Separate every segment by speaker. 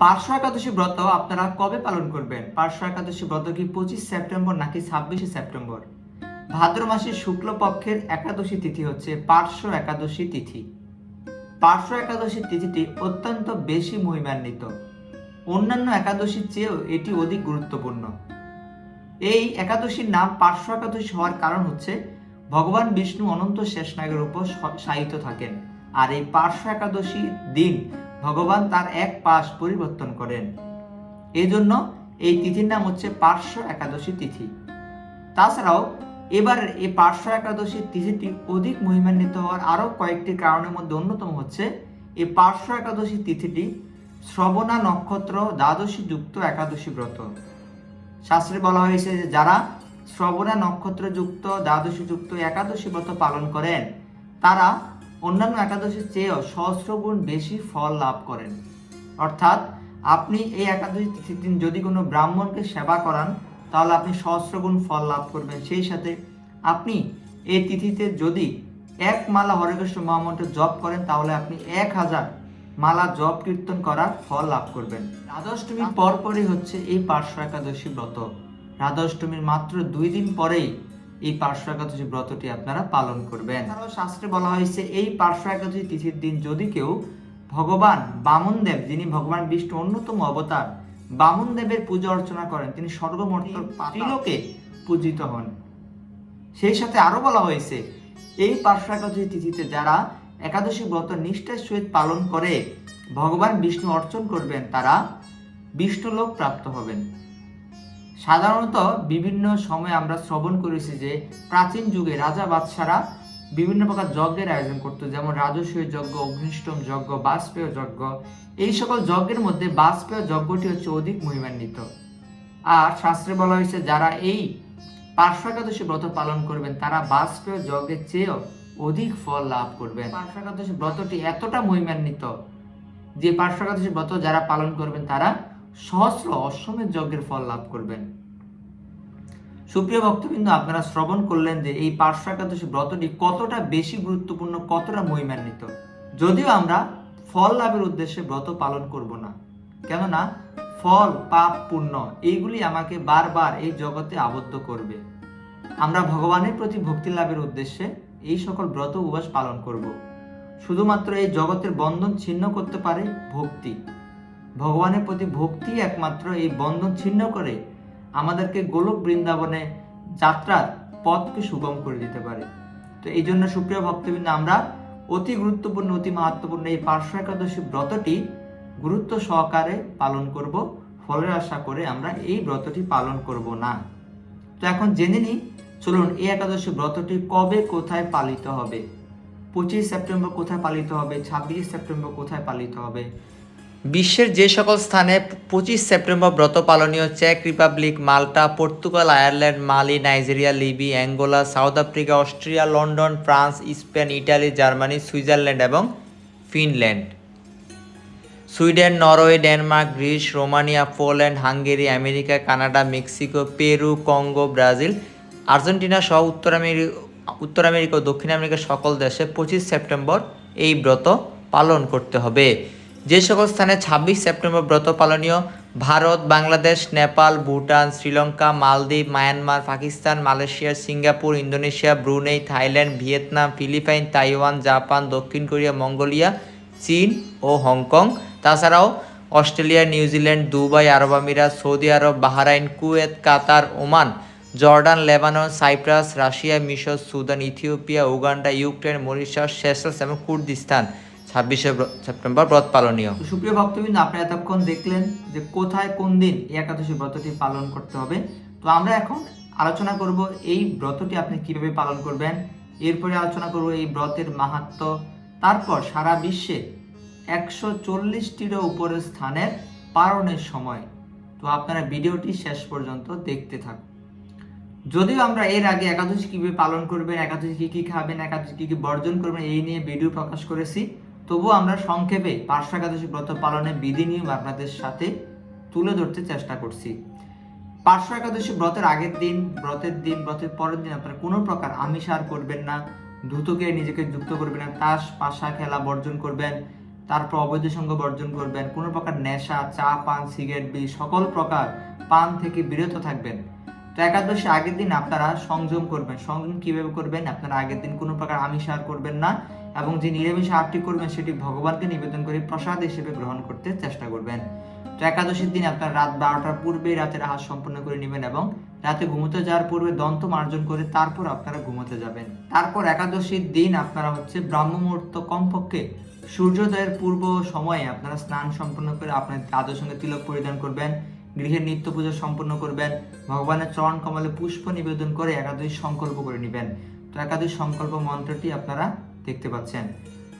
Speaker 1: পার্শ্ব একাদশী ব্রত আপনারা কবে পালন করবেন? পার্শ্ব একাদশী ব্রত কি পঁচিশ সেপ্টেম্বর নাকি ছাব্বিশে সেপ্টেম্বর? ভাদ্র মাসের শুক্লপক্ষের একাদশী তিথি হচ্ছে পার্শ্ব একাদশী তিথি। পার্শ্ব একাদশী তিথিটি অত্যন্ত বেশি মহিমান্বিত। অন্যান্য একাদশীর চেয়েও এটি অধিক গুরুত্বপূর্ণ। এই একাদশীর নাম পার্শ্ব একাদশী হওয়ার কারণ হচ্ছে ভগবান বিষ্ণু অনন্ত শেষনাগের উপর শায়িত থাকেন। আর এই পার্শ্ব একাদশীর দিন ভগবান তার এক পাশ পরিবর্তন করেন। এই জন্য এই তিথির নাম হচ্ছে পার্শ্ব একাদশী তিথি। তাছাড়াও এবার এই পার্শ্ব একাদশী তিথিটি অধিক মহিমান্বিত হওয়ার আরও কয়েকটি কারণের মধ্যে অন্যতম হচ্ছে, এই পার্শ্ব একাদশী তিথিটি শ্রবণা নক্ষত্র দ্বাদশী যুক্ত একাদশী ব্রত। শাস্ত্রে বলা হয়েছে যে যারা শ্রবণা নক্ষত্র যুক্ত, দ্বাদশী যুক্ত একাদশী ব্রত পালন করেন, তারা অন্যান্য একাদশীর চেয়েও সহস্র গুণ বেশি ফল লাভ করেন। অর্থাৎ, আপনি এই একাদশী তিথির দিন যদি কোনো ব্রাহ্মণকে সেবা করান, তাহলে আপনি সহস্র গুণ ফল লাভ করবেন। সেই সাথে আপনি এই তিথিতে যদি এক মালা হরেকৃষ্ণ মহামন্ত্র জপ করেন, তাহলে আপনি এক হাজার মালা জপ কীর্তন করার ফল লাভ করবেন। রাধাষ্টমীর পরপরই হচ্ছে এই পার্শ্ব একাদশী ব্রত। রাধাষ্টমীর মাত্র দুই দিন পরেই এই পার্শ্ব একাদশী ব্রতটি আপনারা পালন করবেন। এছাড়াও শাস্ত্রে বলা হয়েছে এই পার্শ্ব একাদশী তিথির দিন যদি কেউ ভগবান বামনদেব যিনি ভগবান বিষ্ণু অন্যতম অবতার বামনদেবের পূজা অর্চনা করেন তিনি ত্রিলোকে পূজিত হন। সেই সাথে আরও বলা হয়েছে এই পার্শ্ব একাদশী তিথিতে যারা একাদশী ব্রত নিষ্ঠার সহিত পালন করে ভগবান বিষ্ণু অর্চন করবেন তারা বিষ্ণুলোক প্রাপ্ত হবেন। সাধারণত বিভিন্ন সময় আমরা শ্রবণ করেছি যে প্রাচীন যুগে রাজা বাদশারা বিভিন্ন প্রকার যজ্ঞের আয়োজন করতো, যেমন রাজস্বীয় যজ্ঞ, অগ্নিষ্টম যজ্ঞ, বাষ্পেয় যজ্ঞ। এই সকল যজ্ঞের মধ্যে বাষ্পেয় যজ্ঞটি হচ্ছে অধিক মহিমান্বিত। আর শাস্ত্রে বলা হয়েছে, যারা এই পার্শ্ব একাদশী ব্রত পালন করবেন, তারা বাষ্পেয় যজ্ঞের চেয়েও অধিক ফল লাভ করবেন। পার্শ্ব একাদশী ব্রতটি এতটা মহিমান্বিত যে পার্শ্ব একাদশী ব্রত যারা পালন করবেন, তারা সহস্র অশ্বমেধ যজ্ঞের ফল লাভ করবেন। সুপ্রিয় ভক্তবৃন্দ, আপনারা শ্রবণ করলেন যে এই পার্শ্ব একাদশী ব্রতটি কতটা বেশি গুরুত্বপূর্ণ, কতটা মহিমান্বিত। যদিও আমরা ফল লাভের উদ্দেশ্যে ব্রত পালন করব না, কেননা ফল, পাপ, পুণ্য, এইগুলি আমাকে বারবার এই জগতে আবদ্ধ করবে। আমরা ভগবানের প্রতি ভক্তি লাভের উদ্দেশ্যে এই সকল ব্রত উপবাস পালন করব। শুধুমাত্র এই জগতের বন্ধন ছিন্ন করতে পারে ভক্তি। ভগবানের প্রতি ভক্তি একমাত্র এই বন্ধন ছিন্ন করে আমাদেরকে গোলক বৃন্দাবনে যাত্রার পথকে সুগম করে দিতে পারে। তো এই জন্য সুপ্রিয় ভক্তবৃন্দ, আমরা অতি গুরুত্বপূর্ণ, অতি মাহাত্মপূর্ণ এই পার্শ্ব একাদশী ব্রতটি গুরুত্ব সহকারে পালন করব। ফলের আশা করে আমরা এই ব্রতটি পালন করব না। তো এখন জেনে নিই, চলুন এই একাদশী ব্রতটি কবে কোথায় পালিত হবে? পঁচিশ সেপ্টেম্বর কোথায় পালিত হবে? ছাব্বিশে সেপ্টেম্বর কোথায় পালিত হবে? বিশ্বের যে সকল স্থানে পঁচিশ সেপ্টেম্বর ব্রত পালনীয় check Republic, Malta, Portugal, Ireland, Mali, Nigeria, Libya, Angola, South Africa, Austria, London, France, Spain, Italy, Germany, Switzerland এবং Finland. Sweden, Norway, Denmark, Greece, Romania, Poland, Hungary, America, Canada, Mexico, Peru, Congo, Brazil, Argentina সহ উত্তর America উত্তর America ও দক্ষিণ আমেরিকার সকল দেশে পঁচিশ September এই ব্রত পালন করতে হবে। যে সকল স্থানে ছাব্বিশ সেপ্টেম্বর ব্রত পালনীয়, ভারত, বাংলাদেশ, নেপাল, ভুটান, শ্রীলঙ্কা, মালদ্বীপ, Myanmar, Pakistan, Malaysia, Singapore, Indonesia, Brunei, Thailand, Vietnam, Philippine, Taiwan, Japan, দক্ষিণ কোরিয়া, মঙ্গোলিয়া, চীন ও হংকং। তাছাড়াও অস্ট্রেলিয়া, নিউজিল্যান্ড, দুবাই, আরব আমিরাত, সৌদি আরব, Bahrain, Kuwait, Qatar, Oman, Jordan, Lebanon, Cyprus, Russia, মিশর, Sudan, Ethiopia, Uganda, Ukraine, Mauritius Seychelles এবং Kurdistan. ছাব্বিশে September ব্রত পালনীয়। সুপ্রিয় ভক্তবৃন্দ আপনি এতক্ষণ দেখলেন যে কোথায় কোন দিন এই একাদশী ব্রতটি পালন করতে হবে। তো আমরা এখন আলোচনা করব এই ব্রতটি আপনি কীভাবে পালন করবেন, এরপরে আলোচনা করব এই ব্রতের মাহাত্ম্য তারপর সারা বিশ্বে একশো চল্লিশটিরও উপরের স্থানের পালনের সময়। তো আপনারা ভিডিওটি শেষ পর্যন্ত দেখতে থাকুন। যদিও আমরা এর আগে একাদশী কীভাবে পালন করবেন, একাদশী কী কী খাবেন, একাদশী কী কী বর্জন করবেন, এই নিয়ে ভিডিও প্রকাশ করেছি। তবুও আমরা সংক্ষেপে পার্শ্ব একাদশী ব্রত পালনের বিধি নিয়ম আপনাদের সাথে তুলে ধরতে চেষ্টা করছি। পার্শ্ব একাদশী ব্রতের আগের দিন, ব্রতের দিন, ব্রতের পরের দিন আপনারা কোনো প্রকার আমিষ আর করবেন না। ধুতকে নিজেকে যুক্ত করবেন না। তাস, পাশা, খেলা বর্জন করবেন। তারপর অবৈধ সঙ্গ বর্জন করবেন। কোনো প্রকার নেশা, চা, পান, সিগারেট, বিড়ি, সকল প্রকার পান থেকে বিরত থাকবেন। তো একাদশী আগের দিন আপনারা সংযম করবেন। সংযম কীভাবে করবেন? আপনারা আগের দিন কোনো প্রকার আমিষ আর করবেন না। এবং যে নিরামিষ আরটি করবেন, সেটি ভগবানকে নিবেদন করে প্রসাদ হিসেবে গ্রহণ করতে চেষ্টা করবেন। তো একাদশীর দিন আপনার রাত বারোটার পূর্বে রাতের আহার সম্পন্ন করে নেবেন এবং রাতে ঘুমোতে যাওয়ার পূর্বে দন্ত মার্জন করে তারপর আপনারা ঘুমোতে যাবেন। তারপর একাদশীর দিন আপনারা হচ্ছে ব্রাহ্ম মুহূর্ত কমপক্ষে সূর্যোদয়ের পূর্ব সময়ে আপনারা স্নান সম্পন্ন করে আপনার দাদুর সঙ্গে তিলক পরিধান করবেন, গৃহের নিত্য পূজা সম্পন্ন করবেন, ভগবানের চরণ কমলে পুষ্প নিবেদন করে একাদশী সংকল্প করে নেবেন। তো একাদশী সংকল্প মন্ত্রটি আপনারা দেখতে পাচ্ছেন।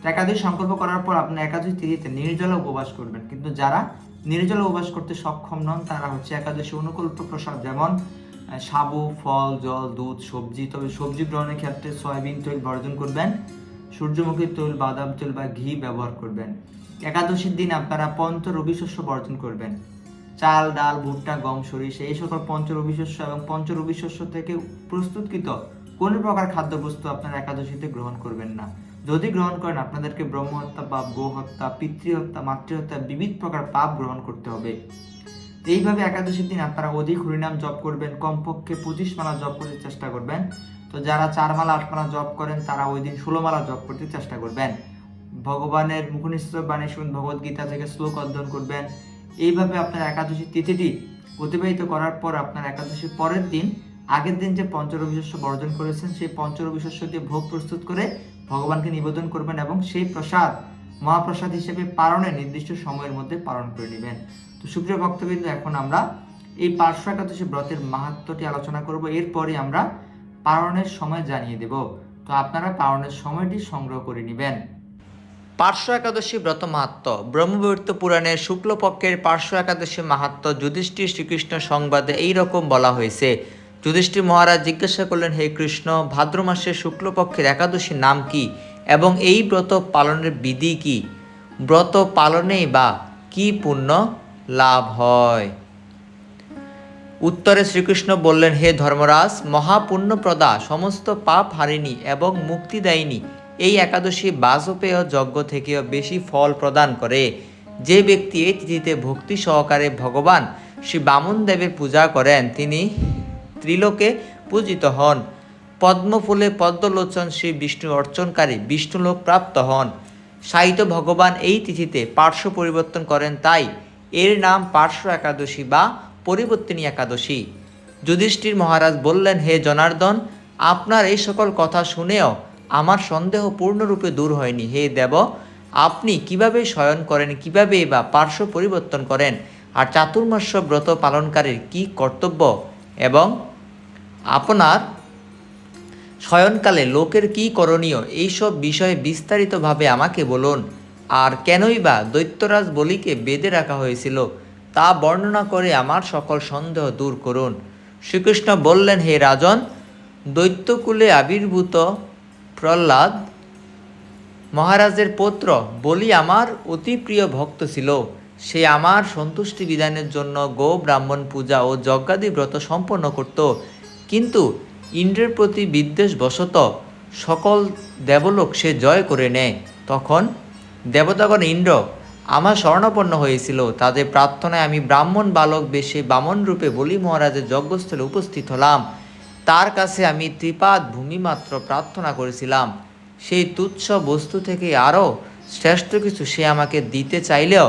Speaker 1: তো একাদশী সংকল্প করার পর আপনার একাদশী তিথিতে নির্জলা উপবাস করবেন। কিন্তু যারা নির্জলা উপবাস করতে সক্ষম নন, তারা হচ্ছে একাদশী অনুকল্প প্রসাদ যেমন সাবু, ফল, জল, দুধ, সবজি। তবে সবজি গ্রহণের ক্ষেত্রে সয়াবিন তৈল বর্জন করবেন, সূর্যমুখী তৈল, বাদাম তৈল বা ঘি ব্যবহার করবেন। একাদশীর দিন আপনারা পঞ্চ রবি শস্য বর্জন করবেন। চাল, ডাল, ভুট্টা, গম, সরিষা, এই সকল পঞ্চ রবি শস্য এবং পঞ্চ রবি শস্য থেকে প্রস্তুতকৃত কোনো প্রকার খাদ্যবস্তু আপনারা একাদশীতে গ্রহণ করবেন না। যদি গ্রহণ করেন, আপনাদেরকে ব্রহ্ম হত্যা পাপ গো হত্যা পিতৃহত্যা, মাতৃহত্যা, বিবিধ প্রকার পাপ গ্রহণ করতে হবে। এইভাবে একাদশীর দিন আপনারা অধিক হরিনাম জপ করবেন, কমপক্ষে পঁচিশ মালা জপ করতে চেষ্টা করবেন। তো যারা চার মালা, আট মালা জপ করেন, তারা ওই দিন ষোলো মালা জপ করতে চেষ্টা করবেন। ভগবানের মুখনিষ্ঠ বাণী শুন ভগবদ গীতা থেকে শ্লোক অধ্যয়ন করবেন। এইভাবে আপনার একাদশী তিথিটি অতিবাহিত করার পর আপনার একাদশীর পরের দিন আগের দিন যে পঞ্চরবি শস্য বর্জন করেছেন, সেই পঞ্চরবি শস্য দিয়ে ভোগ প্রস্তুত করে ভগবানকে নিবেদন করবেন এবং সেই প্রসাদ, মহাপ্রসাদ হিসেবে পালনের নির্দিষ্ট সময়ের মধ্যে পালন করে নেবেন। তো সুপ্রিয় ভক্তবৃন্দ, এখন আমরা এই পার্শ্ব একাদশী ব্রতের মাহাত্মটি আলোচনা করব। এরপরে আমরা পালনের সময় জানিয়ে দেব। তো আপনারা পালনের সময়টি সংগ্রহ করে নেবেন। পার্শ্ব একাদশী ব্রত মাহাত্ম। ব্রহ্মবৈবর্ত পুরাণে শুক্লপক্ষের পার্শ্ব একাদশী মাহাত্ম যুধিষ্ঠির শ্রীকৃষ্ণ সংবাদে এই রকম বলা হয়েছে যুধিষ্ঠির মহারাজ জিজ্ঞাসা করলেন, হে কৃষ্ণ, ভাদ্র মাসের শুক্লপক্ষের একাদশীর নাম কি? এবং এই ব্রত পালনের বিধি কি? ব্রত পালনেই বা কি পুণ্য লাভ হয়? উত্তরে শ্রীকৃষ্ণ বললেন, হে ধর্মরাজ, মহাপুণ্যপ্রদা, সমস্ত পাপ হারিনি এবং মুক্তি দেয়নি। এই একাদশী বাজপেয় যজ্ঞ থেকেও বেশি ফল প্রদান করে। যে ব্যক্তি এই তিথিতে ভক্তি সহকারে ভগবান শ্রী বামন দেবের পূজা করেন, তিনি ত্রিলোকে পূজিত হন। পদ্মফুলে পদ্মলোচন শ্রী বিষ্ণু অর্চনকারী বিষ্ণুলোক প্রাপ্ত হন। সাহিত্য ভগবান এই তিথিতে পার্শ্ব পরিবর্তন করেন তাই এর নাম পার্শ্ব একাদশী বা পরিবর্তনী একাদশী। যুধিষ্ঠির মহারাজ বললেন, হে জনার্দন, আপনার এই সকল কথা শুনেও আমার সন্দেহ পূর্ণরূপে দূর হয়নি। হে দেব, আপনি কীভাবে শয়ন করেন, কীভাবে বা পার্শ্ব পরিবর্তন করেন? আর চাতুর্মাস্য ব্রত পালনকারীর কি কর্তব্য? এবং আপনার শয়নকালে লোকের কি করণীয়? এইসব বিষয়ে বিস্তারিতভাবে আমাকে বলুন। আর কেনই বা দৈত্যরাজ বলিকে বেঁধে রাখা হয়েছিল, তা বর্ণনা করে আমার সকল সন্দেহ দূর করুন। শ্রীকৃষ্ণ বললেন, হে রাজন, দৈত্যকুলে আবির্ভূত প্রহ্লাদ মহারাজের পুত্র বলি আমার অতি প্রিয় ভক্ত ছিল। সে আমার সন্তুষ্টি বিধানের জন্য গো ব্রাহ্মণ পূজা ও যজ্ঞাদি ব্রত সম্পন্ন করত। কিন্তু ইন্দ্রের প্রতি বিদ্বেষ বশত সকল দেবলোক সে জয় করে নেয়। তখন দেবতাগণ, ইন্দ্র, আমার স্বর্ণপন্ন হয়েছিল। তাদের প্রার্থনায় আমি ব্রাহ্মণ বালক বেশে বামন রূপে বলি মহারাজের যজ্ঞস্থলে উপস্থিত হলাম। তার কাছে আমি ত্রিপাদ ভূমি মাত্র প্রার্থনা করেছিলাম। সেই তুচ্ছ বস্তু থেকে আরও শ্রেষ্ঠ কিছু সে আমাকে দিতে চাইলেও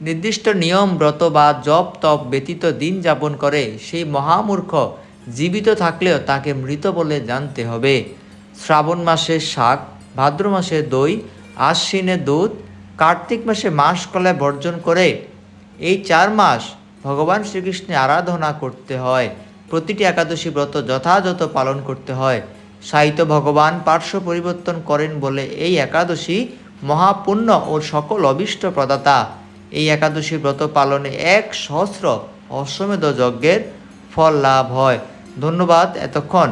Speaker 1: নির্দিষ্ট নিয়ম, ব্রত বা জপ তপ ব্যতীত দিন যাপন করে। সেই মহামূর্খ জীবিত থাকলেও তাকে মৃত বলে জানতে হবে। শ্রাবণ মাসে শাক, ভাদ্র মাসে দই, আশ্বিনে দুধ, কার্তিক মাসে মাস কলায় বর্জন করে। এই চার মাস ভগবান শ্রীকৃষ্ণের আরাধনা করতে হয়। প্রতিটি একাদশী ব্রত যথাযথ পালন করতে হয়। সাহিত্য ভগবান পার্শ্ব পরিবর্তন করেন বলে এই একাদশী মহাপুণ্য ও সকল অবিষ্ট প্রদাতা। এই একাদশী ব্রত পালনে এক সহস্র অশ্বমেধ যজ্ঞের ফল লাভ হয়। ধন্যবাদ এতক্ষণ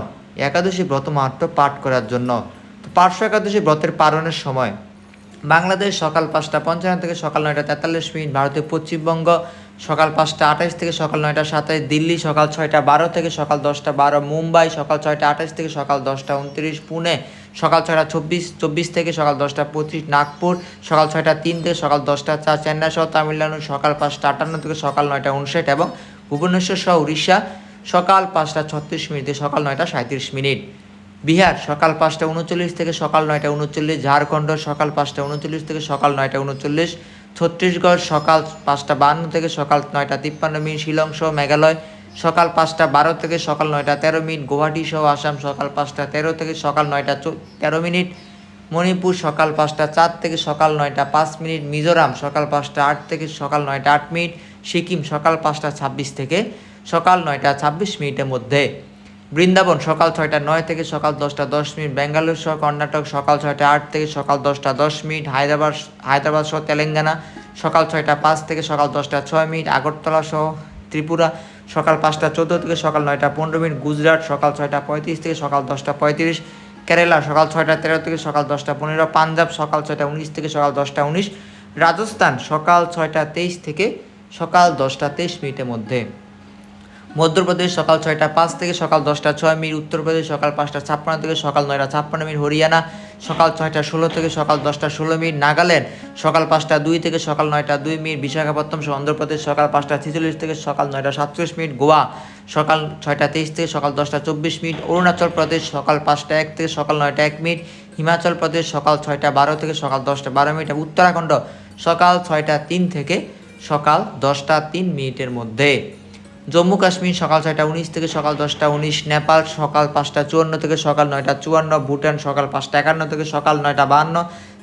Speaker 1: একাদশী ব্রত মাহাত্ম পাঠ করার জন্য। তো পার্শ্ব একাদশী ব্রতের পালনের সময় বাংলাদেশ সকাল পাঁচটা পঞ্চান্ন থেকে সকাল নয়টা তেতাল্লিশ মিনিট ভারতের পশ্চিমবঙ্গ সকাল পাঁচটা আঠাশ থেকে সকাল নয়টা সাতাশ, দিল্লি সকাল ছয়টা বারো থেকে সকাল দশটা বারো, মুম্বাই সকাল ছয়টা আঠাশ থেকে সকাল দশটা উনত্রিশ, পুনে সকাল ছয়টা চব্বিশ চব্বিশ থেকে সকাল দশটা পঁচিশ নাগপুর, সকাল ছয়টা তিন থেকে সকাল দশটা চার চেন্নাই সহ তামিলনাড়ু, সকাল পাঁচটা আটান্ন থেকে সকাল নয়টা উনষাট এবং ভুবনেশ্বর সহ উড়িষ্যা সকাল পাঁচটা ছত্রিশ মিনিট থেকে সকাল নয়টা সাঁত্রিশ মিনিট। বিহার সকাল পাঁচটা উনচল্লিশ থেকে সকাল নয়টা উনচল্লিশ। ঝাড়খণ্ড সকাল পাঁচটা উনচল্লিশ থেকে সকাল নয়টা উনচল্লিশ। ছত্তিশগড় সকাল পাঁচটা বান্ন থেকে সকাল নয়টা তিপ্পান্ন মিনিট। শিলং সহ মেঘালয় সকাল পাঁচটা বারো থেকে সকাল নয়টা তেরো মিনিট, গুয়াহাটি সহ আসাম সকাল পাঁচটা তেরো থেকে সকাল নয়টা তেরো মিনিট, মণিপুর সকাল পাঁচটা চার থেকে সকাল নয়টা পাঁচ মিনিট, মিজোরাম সকাল পাঁচটা আট থেকে সকাল নয়টা আট মিনিট, সিকিম সকাল পাঁচটা ছাব্বিশ থেকে সকাল নয়টা ছাব্বিশ মিনিটের মধ্যে। বৃন্দাবন সকাল ছয়টা নয় থেকে সকাল দশটা দশ মিনিট, ব্যাঙ্গালোর সহ কর্ণাটক সকাল ছয়টা আট থেকে সকাল দশটা দশ মিনিট, হায়দ্রাবাদ হায়দ্রাবাদ সহ তেলেঙ্গানা সকাল ছয়টা পাঁচ থেকে সকাল দশটা ছয় মিনিট, আগরতলা সহ ত্রিপুরা সকাল পাঁচটা চোদ্দ থেকে সকাল নয়টা পনেরো মিনিট, গুজরাট সকাল ছয়টা পঁয়ত্রিশ থেকে সকাল দশটা পঁয়ত্রিশ, কেরালা সকাল ছয়টা তেরো থেকে সকাল দশটা পনেরো, পাঞ্জাব সকাল ছয়টা উনিশ থেকে সকাল দশটা উনিশ, রাজস্থান সকাল ছয়টা তেইশ থেকে সকাল দশটা তেইশ মিনিটের মধ্যে। মধ্যপ্রদেশ সকাল ছয়টা পাঁচ থেকে সকাল দশটা ছয় মিনিট, উত্তরপ্রদেশ সকাল পাঁচটা ছাপ্পান্ন থেকে সকাল নয়টা ছাপ্পান্ন মিনিট, হরিয়ানা সকাল ছয়টা ষোলো থেকে সকাল দশটা ষোলো মিনিট, নাগাল্যান্ড সকাল পাঁচটা দুই থেকে সকাল নয়টা দুই মিনিট, বিশাখাপত্তনম অন্ধ্রপ্রদেশ সকাল পাঁচটা ছেচল্লিশ থেকে সকাল নয়টা সাতচল্লিশ মিনিট, গোয়া সকাল ছয়টা তেইশ থেকে সকাল দশটা চব্বিশ মিনিট, অরুণাচল প্রদেশ সকাল পাঁচটা এক থেকে সকাল নয়টা এক মিনিট, হিমাচল প্রদেশ সকাল ছয়টা বারো থেকে সকাল দশটা বারো মিনিট উত্তরাখণ্ড সকাল ছয়টা তিন থেকে সকাল দশটা তিন মিনিটের মধ্যে। জম্মু কাশ্মীর সকাল ছয়টা উনিশ থেকে সকাল দশটা উনিশ, নেপাল সকাল পাঁচটা চুয়ান্ন থেকে সকাল নয়টা চুয়ান্ন, ভুটান সকাল পাঁচটা একান্ন থেকে সকাল নয়টা বাহান্ন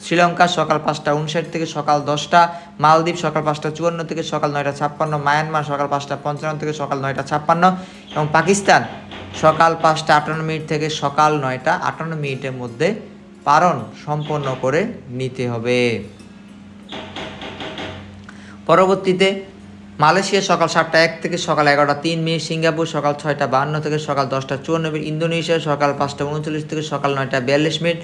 Speaker 1: শ্রীলঙ্কা সকাল পাঁচটা উনষাট থেকে সকাল দশটা, মালদ্বীপ সকাল পাঁচটা চুয়ান্ন থেকে সকাল নয়টা ছাপ্পান্ন, মায়ানমার সকাল পাঁচটা পঞ্চান্ন থেকে সকাল নয়টা ছাপ্পান্ন এবং পাকিস্তান সকাল পাঁচটা আটান্ন মিনিট থেকে সকাল নয়টা আটান্ন মিনিটের মধ্যে পালন সম্পন্ন করে নিতে হবে। পরবর্তীতে মালয়েশিয়া সকাল সাতটা এক থেকে সকাল এগারোটা তিন মিনিট, সিঙ্গাপুর সকাল ছয়টা বান্ন থেকে সকাল দশটা চুয়ান্ন মিনিট, ইন্দোনেশিয়া সকাল পাঁচটা উনচল্লিশ থেকে সকাল নয়টা বিয়াল্লিশ মিনিট,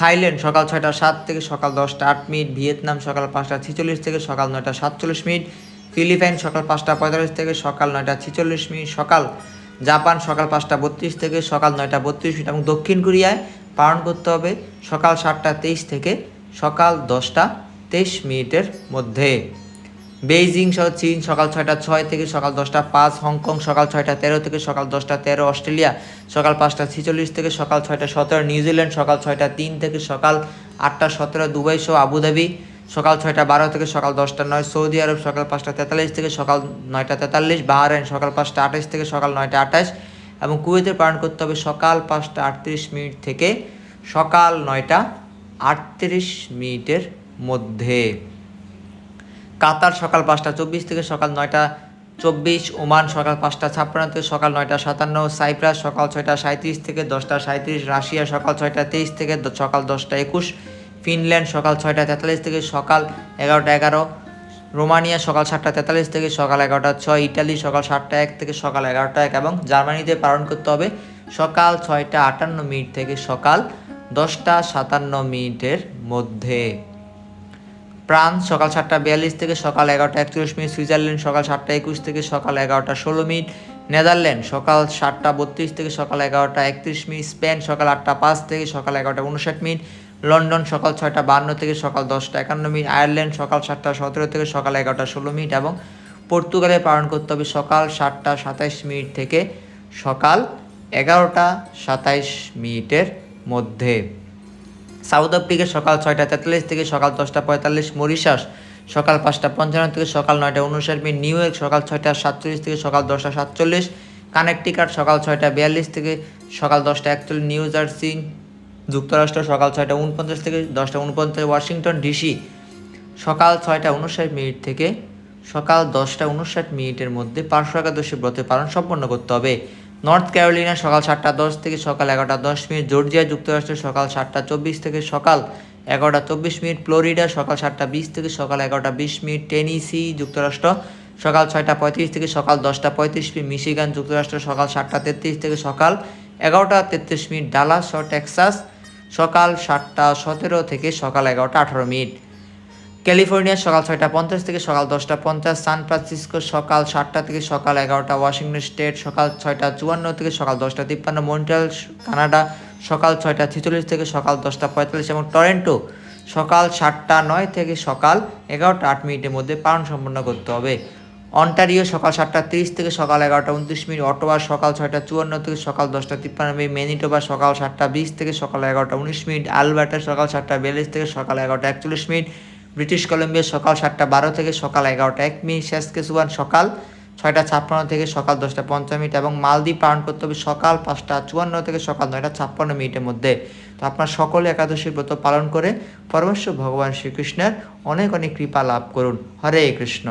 Speaker 1: থাইল্যান্ড সকাল ছয়টা সাত থেকে সকাল দশটা আট মিনিট, ভিয়েতনাম সকাল পাঁচটা ছেচল্লিশ থেকে সকাল নয়টা সাতচল্লিশ মিনিট, ফিলিপাইন সকাল পাঁচটা পঁয়তাল্লিশ থেকে সকাল নয়টা ছেচল্লিশ মিনিট, সকাল জাপান সকাল পাঁচটা বত্রিশ থেকে সকাল নয়টা বত্রিশ মিনিট এবং দক্ষিণ কোরিয়ায় পালন করতে হবে সকাল সাতটা তেইশ থেকে সকাল দশটা তেইশ মিনিটের মধ্যে। বেইজিং সহ চীন সকাল ছয়টা ছয় থেকে সকাল দশটা পাঁচ, হংকং সকাল ছয়টা তেরো থেকে সকাল দশটা তেরো, অস্ট্রেলিয়া সকাল পাঁচটা ছেচল্লিশ থেকে সকাল ছয়টা সতেরো নিউজিল্যান্ড সকাল ছয়টা তিন থেকে সকাল আটটা সতেরো, দুবাই সহ আবুধাবি সকাল ছয়টা বারো থেকে সকাল দশটা নয়, সৌদি আরব সকাল পাঁচটা তেতাল্লিশ থেকে সকাল নয়টা তেতাল্লিশ, বাহারাইন সকাল পাঁচটা আঠাশ থেকে সকাল নয়টা আঠাশ এবং কুয়েতে পালন করতে হবে সকাল পাঁচটা আটত্রিশ মিনিট থেকে সকাল নয়টা আটত্রিশ মিনিটের মধ্যে। কাতার সকাল পাঁচটা চব্বিশ থেকে সকাল নয়টা চব্বিশ, ওমান সকাল পাঁচটা ছাপ্পান্ন থেকে সকাল নয়টা সাতান্ন, সাইপ্রাস সকাল ছয়টা সাঁত্রিশ থেকে দশটা সাঁত্রিশ রাশিয়া সকাল ছয়টা তেইশ থেকে সকাল দশটা একুশ, ফিনল্যান্ড সকাল ছয়টা তেতাল্লিশ থেকে সকাল এগারোটা এগারো, রোমানিয়া সকাল সাতটা তেতাল্লিশ থেকে সকাল এগারোটা ছয়, ইটালি সকাল সাতটা এক থেকে সকাল এগারোটা এক এবং জার্মানিতে পালন করতে হবে সকাল ছয়টা আটান্ন মিনিট থেকে সকাল দশটা সাতান্ন মিনিটের মধ্যে। ফ্রান্স সকাল সাতটা বিয়াল্লিশ থেকে সকাল এগারোটা একচল্লিশ মিনিট, সুইজারল্যান্ড সকাল সাতটা একুশ থেকে সকাল এগারোটা ষোলো মিনিট, নেদারল্যান্ড সকাল সাতটা বত্রিশ থেকে সকাল এগারোটা একত্রিশ মিনিট, স্পেন সকাল আটটা পাঁচ থেকে সকাল এগারোটা উনষাট মিনিট, লন্ডন সকাল ছয়টা বান্ন থেকে সকাল দশটা একান্ন মিনিট, আয়ারল্যান্ড সকাল সাতটা সতেরো থেকে সকাল এগারোটা ষোলো মিনিট এবং পর্তুগালে পালন করতে হবে সকাল সাতটা সাতাইশ মিনিট থেকে সকাল এগারোটা সাতাইশ মিনিটের মধ্যে। সাউথ আফ্রিকা সকাল ছয়টা তেতাল্লিশ থেকে সকাল দশটা পঁয়তাল্লিশ, মরিশাস সকাল পাঁচটা পঞ্চান্ন থেকে সকাল নয়টা উনষাট মিনিট, নিউ ইয়র্ক সকাল ছয়টা সাতচল্লিশ থেকে সকাল দশটা সাতচল্লিশ, কানেকটিকাট সকাল ছয়টা বিয়াল্লিশ থেকে সকাল দশটা একচল্লিশ, নিউ জার্সি যুক্তরাষ্ট্র সকাল ছয়টা উনপঞ্চাশ থেকে দশটা উনপঞ্চাশ, ওয়াশিংটন ডিসি সকাল ছয়টা উনষাট মিনিট থেকে সকাল দশটা উনষাট মিনিটের মধ্যে পার্শ্ব একাদশী ব্রতের পালন সম্পন্ন করতে হবে। নর্থ ক্যারোলিনা সকাল সাতটা দশ থেকে সকাল এগারোটা দশ মিনিট, জর্জিয়া যুক্তরাষ্ট্র সকাল সাতটা চব্বিশ থেকে সকাল এগারোটা চব্বিশ মিনিট, ফ্লোরিডা সকাল সাতটা বিশ থেকে সকাল এগারোটা বিশ মিনিট, টেনিসি যুক্তরাষ্ট্র সকাল ছয়টা পঁয়ত্রিশ থেকে সকাল দশটা পঁয়ত্রিশ মিনিট, মিশিগান যুক্তরাষ্ট্র সকাল সাতটা তেত্রিশ থেকে সকাল এগারোটা তেত্রিশ মিনিট, ডালাস ও টেক্সাস সকাল সাতটা সতেরো থেকে সকাল এগারোটা আঠারো মিনিট। ক্যালিফোর্নিয়া সকাল ছয়টা পঞ্চাশ থেকে সকাল দশটা পঞ্চাশ, সান ফ্রান্সিসকো সকাল সাতটা থেকে সকাল এগারোটা, ওয়াশিংটন স্টেট সকাল ছয়টা চুয়ান্ন থেকে সকাল দশটা তিপ্পান্ন, মন্ট্রিয়াল কানাডা সকাল ছয়টা ছেচল্লিশ থেকে সকাল দশটা পঁয়তাল্লিশ এবং টরেন্টো সকাল সাতটা নয় থেকে সকাল এগারোটা আট মিনিটের মধ্যে পালন সম্পন্ন করতে হবে। অন্টারিও সকাল সাতটা তিরিশ থেকে সকাল এগারোটা উনত্রিশ মিনিট অটোবা সকাল ছয়টা চুয়ান্ন থেকে সকাল দশটা তিপ্পান্ন মিনিট ম্যানিটোবা সকাল সাতটা বিশ থেকে সকাল এগারোটা উনিশ মিনিট, আলবার্টা সকাল সাতটা বিয়াল্লিশ থেকে সকাল এগারোটা একচল্লিশ মিনিট ব্রিটিশ কলম্বিয়া সকাল সাতটা বারো থেকে সকাল এগারোটা। এক মিনিট শেষ শেষকেসুয়ান সকাল ছয়টা ছাপ্পান্ন থেকে সকাল দশটা পঞ্চাশ মিনিট এবং মালদ্বীপ পালন করতে হবে সকাল পাঁচটা চুয়ান্ন থেকে সকাল নয়টা ছাপ্পান্ন মিনিটের মধ্যে। তো আপনার সকলে একাদশী ব্রত পালন করে পরমেশ্বর ভগবান শ্রীকৃষ্ণের অনেক অনেক কৃপা লাভ করুন। হরে কৃষ্ণ।